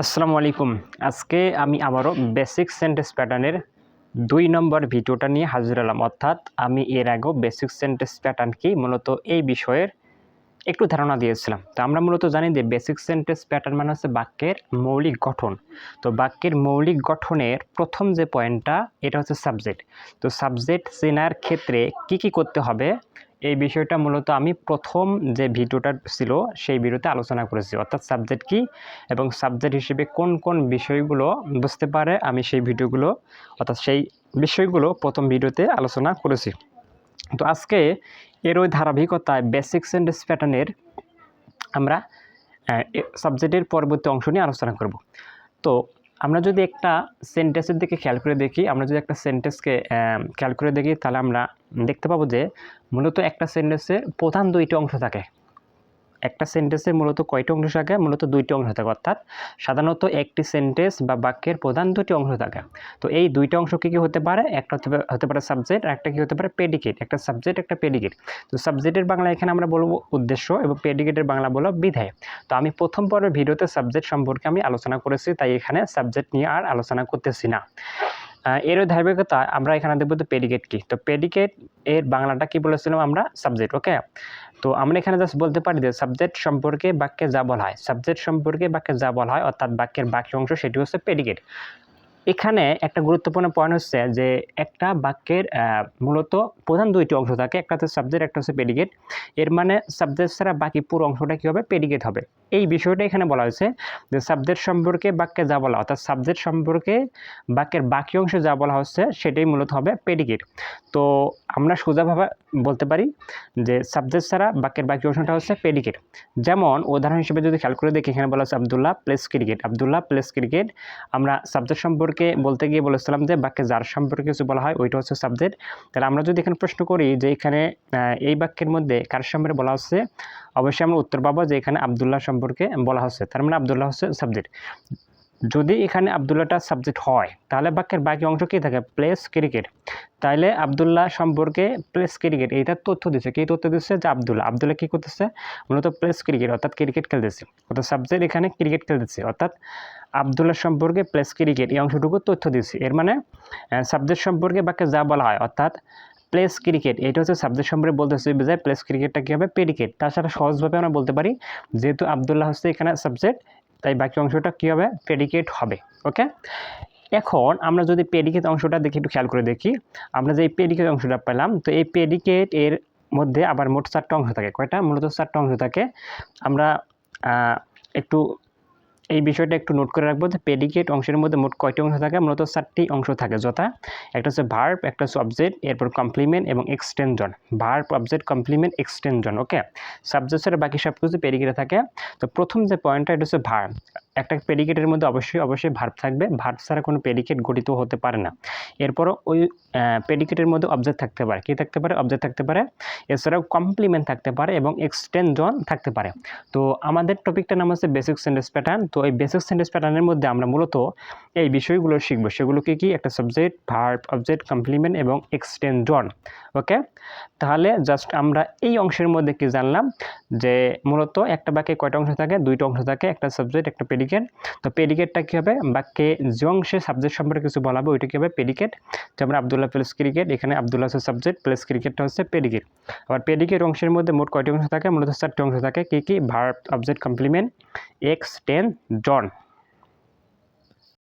আসসালামু আলাইকুম। আজকে আমি আবারও বেসিক সেন্টেন্স প্যাটার্নের দুই নম্বর ভিডিওটা নিয়ে হাজির হলাম। অর্থাৎ আমি এর আগেও বেসিক সেন্টেন্স প্যাটার্ন কি মূলত এই বিষয়ের একটু ধারণা দিয়েছিলাম। তো আমরা মূলত জানি যে বেসিক সেন্টেন্স প্যাটার্ন মানে হচ্ছে বাক্যের মৌলিক গঠন। তো বাক্যের মৌলিক গঠনের প্রথম যে পয়েন্টটা এটা হচ্ছে সাবজেক্ট তো সাবজেক্ট চেনার ক্ষেত্রে কি কি করতে হবে? এই বিষয়টা মূলত আমি প্রথম যে ভিডিওটা ছিল, সেই ভিডিওতে আলোচনা করেছি। অর্থাৎ সাবজেক্ট কি এবং সাবজেক্ট হিসেবে কোন কোন বিষয়গুলো বুঝতে পারে আমি সেই ভিডিওগুলো, অর্থাৎ সেই বিষয়গুলো প্রথম ভিডিওতে আলোচনা করেছি। তো আজকে এর ওই ধারাবাহিকতায় বেসিক সেন্টেন্স প্যাটার্নের আমরা সাবজেক্টের পরবর্তী অংশ নিয়ে আলোচনা করব। তো আমরা যদি একটা সেন্টেন্সের দিকে খেয়াল করে দেখি, আমরা যদি একটা সেন্টেন্সকে খেয়াল করে দেখি, তাহলে আমরা দেখতে পাবো যে মূলত একটা সেন্টেন্সের প্রধান দুইটি অংশ থাকে। একটা সেন্টেন্সের মূলত কয়টি অংশ থাকে? মূলত দুইটি অংশ থাকে অর্থাৎ সাধারণত একটি সেন্টেন্স বা বাক্যের প্রধান দুটি অংশ থাকে। তো এই দুইটা অংশ কী কী হতে পারে? একটা হতে পারে- সাবজেক্ট আর একটা কী হতে পারে? পেডিকেট একটা সাবজেক্ট একটা পেডিকেট তো সাবজেক্টের বাংলা এখানে আমরা বলব উদ্দেশ্য এবং পেডিকেটের বাংলা বলব বিধায়। তো আমি প্রথম পর্বের ভিডিওতে সাবজেক্ট সম্পর্কে আমি আলোচনা করেছি, তাই এখানে সাবজেক্ট নিয়ে আর আলোচনা করতেছি না। এর ধারাবাহিকতা আমরা এখানে দেখব তো পেডিকেট কি। তো পেডিকেট এর বাংলাটা কি বলেছিলাম আমরা? সাবজেক্ট ওকে তো আমরা এখানে জাস্ট বলতে পারি যে সাবজেক্ট সম্পর্কে বাক্যে যা বলা হয় সাবজেক্ট সম্পর্কে বাক্যে যা বলা হয়, অর্থাৎ বাক্যের বাকি অংশ সেটি হচ্ছে পেডিকেট এখানে একটা গুরুত্বপূর্ণ পয়েন্ট হচ্ছে যে একটা বাক্যের মূলত প্রধান দুইটি অংশ থাকে। একটা হচ্ছে সাবজেক্ট একটা হচ্ছে পেডিকেট এর মানে সাবজেক্ট ছাড়া বাকি পুরো অংশটা কী হবে পেডিকেট হবে? এই বিষয়টা এখানে বলা হয়েছে যে সাবজেক্ট সম্পর্কে বাক্যে যা বলা, অর্থাৎ সাবজেক্ট সম্পর্কে বাক্যের বাকি অংশে যা বলা হচ্ছে, সেটাই মূলত হবে পেডিকেট তো আমরা সোজাভাবে বলতে পারি যে সাবজেক্ট ছাড়া বাক্যের বাকি অংশটা হচ্ছে পেডিকেট যেমন উদাহরণ হিসেবে যদি খেয়াল করে দেখি, এখানে বলা হচ্ছে Abdullah plays cricket Abdullah plays cricket আমরা সাবজেক্ট সম্পর্কে বলতে গিয়ে বলেছিলাম যে বাক্যে যার সম্পর্কে কিছু বলা হয়, ওইটা হচ্ছে সাবজেক্ট। তাহলে আমরা যদি এখানে প্রশ্ন করি যে এখানে এই বাক্যের মধ্যে কার সম্পর্কে বলা হচ্ছে, অবশ্যই আমরা উত্তর পাবো যে এখানে আবদুল্লাহ সম্পর্কে বলা হচ্ছে। তার মানে আবদুল্লাহ হচ্ছে সাবজেক্ট। যদি এখানে আবদুল্লাহটা সাবজেক্ট হয়, তাহলে বাক্যের বাকি অংশ কী থাকে? প্লেস ক্রিকেট তাহলে আবদুল্লাহ সম্পর্কে প্লেস ক্রিকেট এইটার তথ্য দিচ্ছে কী তথ্য দিচ্ছে যে আবদুল্লাহ আবদুল্লাহ কী করতেছে? মূলত প্লেস ক্রিকেট অর্থাৎ ক্রিকেট খেলতেছে। অর্থাৎ সাবজেক্ট এখানে ক্রিকেট খেলতেছে। অর্থাৎ আবদুল্লাহ সম্পর্কে প্লেস ক্রিকেট এই অংশটুকু তথ্য দিচ্ছে এর মানে সাবজেক্ট সম্পর্কে বাক্যে যা বলা হয়, অর্থাৎ প্লেস ক্রিকেট এটা হচ্ছে সাবজেক্ট সম্পর্কে বলতেছে বোঝায় প্লেস ক্রিকেটটা কী হবে? পেডিকেট তাছাড়া সহজভাবে আমরা বলতে পারি, যেহেতু আবদুল্লাহ হচ্ছে এখানে সাবজেক্ট তাই বাকি অংশটা কী হবে? প্রেডিকেট হবে ওকে এখন আমরা যদি পেডিকেট অংশটা দেখি, একটু খেয়াল করে দেখি। আমরা যে এই পেডিকেট অংশটা পেলাম, তো এই পেডিকেট এর মধ্যে আবার মোট চারটা অংশ থাকে। কয়টা? মূলত চারটা অংশ থাকে। আমরা একটু এই বিষয়টা একটু নোট করে রাখব যে পেডিকেট অংশের মধ্যে মোট কয়টি অংশ থাকে? মূলত চারটি অংশ থাকে। যথা, একটা হচ্ছে ভার্ব একটা হচ্ছে অবজেক্ট এরপর কমপ্লিমেন্ট এবং extension verb object complement extension okay সাবজেক্টের বাকি সব কিছু পেডিকেটে থাকে। তো প্রথম যে পয়েন্টটা এটা হচ্ছে ভার্ব একটা পেডিকেটের মধ্যে অবশ্যই অবশ্যই ভার্ব থাকবে। ভার্ব ছাড়া কোনো পেডিকেট গঠিত হতে পারে না। এরপরও ওই পেডিকেটের মধ্যে অবজেক্ট থাকতে পারে। কী থাকতে পারে? অবজেক্ট থাকতে পারে। এছাড়াও কমপ্লিমেন্ট থাকতে পারে এবং এক্সটেনজন থাকতে পারে। তো আমাদের টপিকটার নাম হচ্ছে বেসিক সেন্টেন্স প্যাটার্ন তো এই বেসিক সেন্টেন্স প্যাটার্নের মধ্যে আমরা মূলত এই বিষয়গুলো শিখব। সেগুলোকে কি? কি একটা সাবজেক্ট ভার্ব অবজেক্ট কমপ্লিমেন্ট এবং এক্সটেনজন ওকে তাহলে জাস্ট আমরা এই অংশের মধ্যে কি জানলাম? যে মূলত একটা বাক্যে কয়টা অংশ থাকে? দুইটা অংশ থাকে, একটা সাবজেক্ট একটা পেডিকেট তো পেডিকেটটা কী হবে? বাক্যে যে অংশে সাবজেক্ট সম্পর্কে কিছু বলা হবে ওইটা কী হবে? পেডিকেট যেমন আবদুল্লাহ প্লেস ক্রিকেট এখানে আবদুল্লাহ সাবজেক্ট প্লেস ক্রিকেটটা হচ্ছে পেডিকেট আবার পেডিকেট অংশের মধ্যে মোট কয়টি অংশ থাকে? মূলত চারটি অংশ থাকে। কী কী? Verb object complement extension